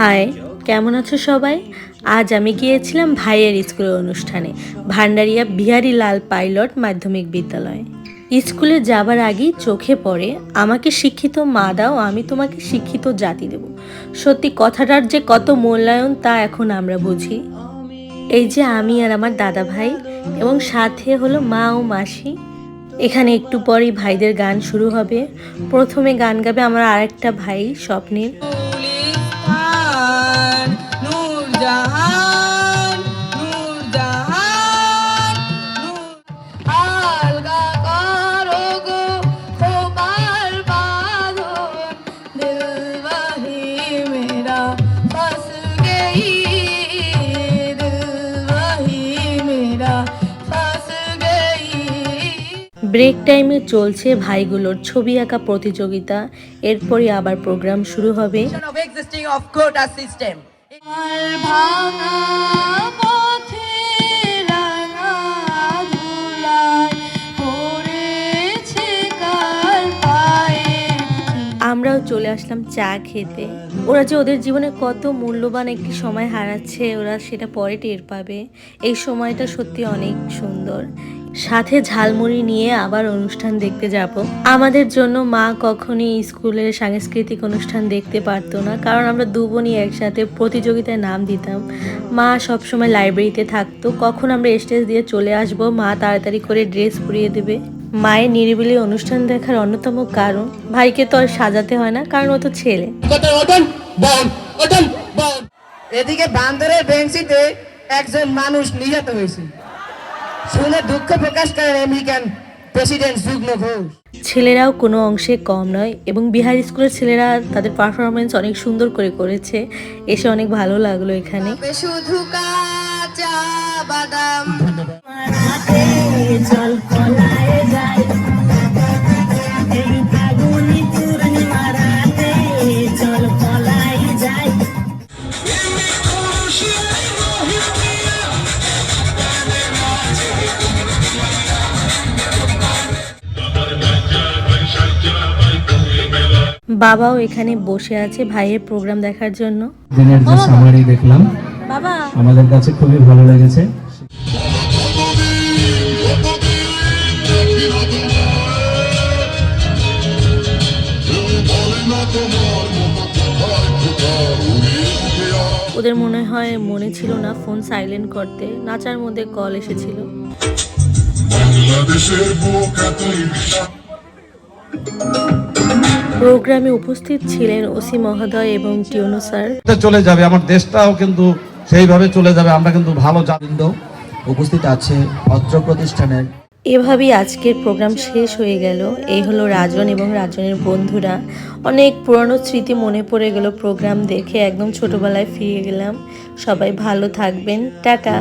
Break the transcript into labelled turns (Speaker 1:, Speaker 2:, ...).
Speaker 1: High, কেমন আছো সবাই? আজ আমি গিয়েছিলাম ভাইয়ের স্কুলের অনুষ্ঠানে, ভান্ডারিয়া বিহারি লাল পাইলট মাধ্যমিক বিদ্যালয়। স্কুলে যাবার আগেই চোখে পড়ে, আমাকে শিক্ষিত মা দাও, আমি তোমাকে শিক্ষিত জাতি দেব। সত্যি কথাটার যে কত মূল্যায়ন তা এখন আমরা বুঝি। এই যে আমি আর আমার দাদা ভাই এবং সাথে হলো মা ও মাসি। এখানে একটু পরেই ভাইদের গান শুরু হবে। প্রথমে গান গাবে আমার আরেকটা ভাই, স্বপ্নের। ব্রেক টাইমে চলছে ভাইগুলোর ছবি আঁকা প্রতিযোগিতা। এরপরই আবার প্রোগ্রাম শুরু হবে। আমরাও চলে আসলাম চা খেতে। ওরা যে ওদের জীবনে কত মূল্যবান একটি সময় হারাচ্ছে, ওরা সেটা পরে টের পাবে। এই সময়টা সত্যি অনেক সুন্দর। সাথে ঝালমুড়ি নিয়ে আবার অনুষ্ঠান দেখতে যাব। আমাদের জন্য মা কখনই স্কুলের সাংস্কৃতিক অনুষ্ঠান দেখতে পারতো না, কারণ আমরা দু বোনই একসাথে প্রতিযোগিতায় নাম দিতাম। মা সবসময় লাইব্রেরিতে থাকতো। কখন আমরা স্টেজ দিয়ে চলে আসব, মা তাড়াতাড়ি করে ড্রেস পরিয়ে দেবে। মায়ের নিরিবিলি অনুষ্ঠান দেখার অন্যতম কারণ ভাইকে তো আর সাজাতে হয় না কারণ ও তো ছেলে।
Speaker 2: এদিকে বান্দরের বেঞ্চিতে একজন মানুষ নিহত হয়েছে। শুনে দুঃখ প্রকাশ করেন আমেরিকান প্রেসিডেন্ট যুগ্ম ঘোষ।
Speaker 1: ছেলেরাও কোনো অংশে কম নয় এবং বিহার স্কুলের ছেলেরা তাদের পারফরমেন্স অনেক সুন্দর করে করেছে। এসে অনেক ভালো লাগল এখানে।
Speaker 3: শুধু কাঁচা বাদাম।
Speaker 1: বাবাও এখানে বসে আছে ভাইয়ের প্রোগ্রাম দেখার জন্য।
Speaker 4: দিনের যে সামারি দেখলাম
Speaker 1: বাবা।
Speaker 4: আমাদের কাছে খুবই ভালো লেগেছে।
Speaker 1: ওদের মনে হয় মনে ছিল না ফোন সাইলেন্ট করতে। নাচার মধ্যে কল এসেছিল।
Speaker 5: বাংলাদেশের বুক এতই বিশাল।
Speaker 1: প্রোগ্রামে উপস্থিত ছিলেন ওসি মহোদয় এবং টিউনো স্যার।
Speaker 6: চলে যাবে আমার দেশটাও কিন্তু সেইভাবে চলে যাবে আমরা কিন্তু ভালো জানি
Speaker 7: বৃন্দ উপস্থিত আছে অত্র প্রতিষ্ঠানের।
Speaker 1: এভাবেই আজকের প্রোগ্রাম শেষ হয়ে গেল। এই হলো রাজন এবং রাজনের বন্ধুরা। অনেক পুরনো স্মৃতি মনে পড়ে গেল প্রোগ্রাম দেখে একদম ছোটবেলায় ফিরে গেলাম। সবাই ভালো থাকবেন। টাটা।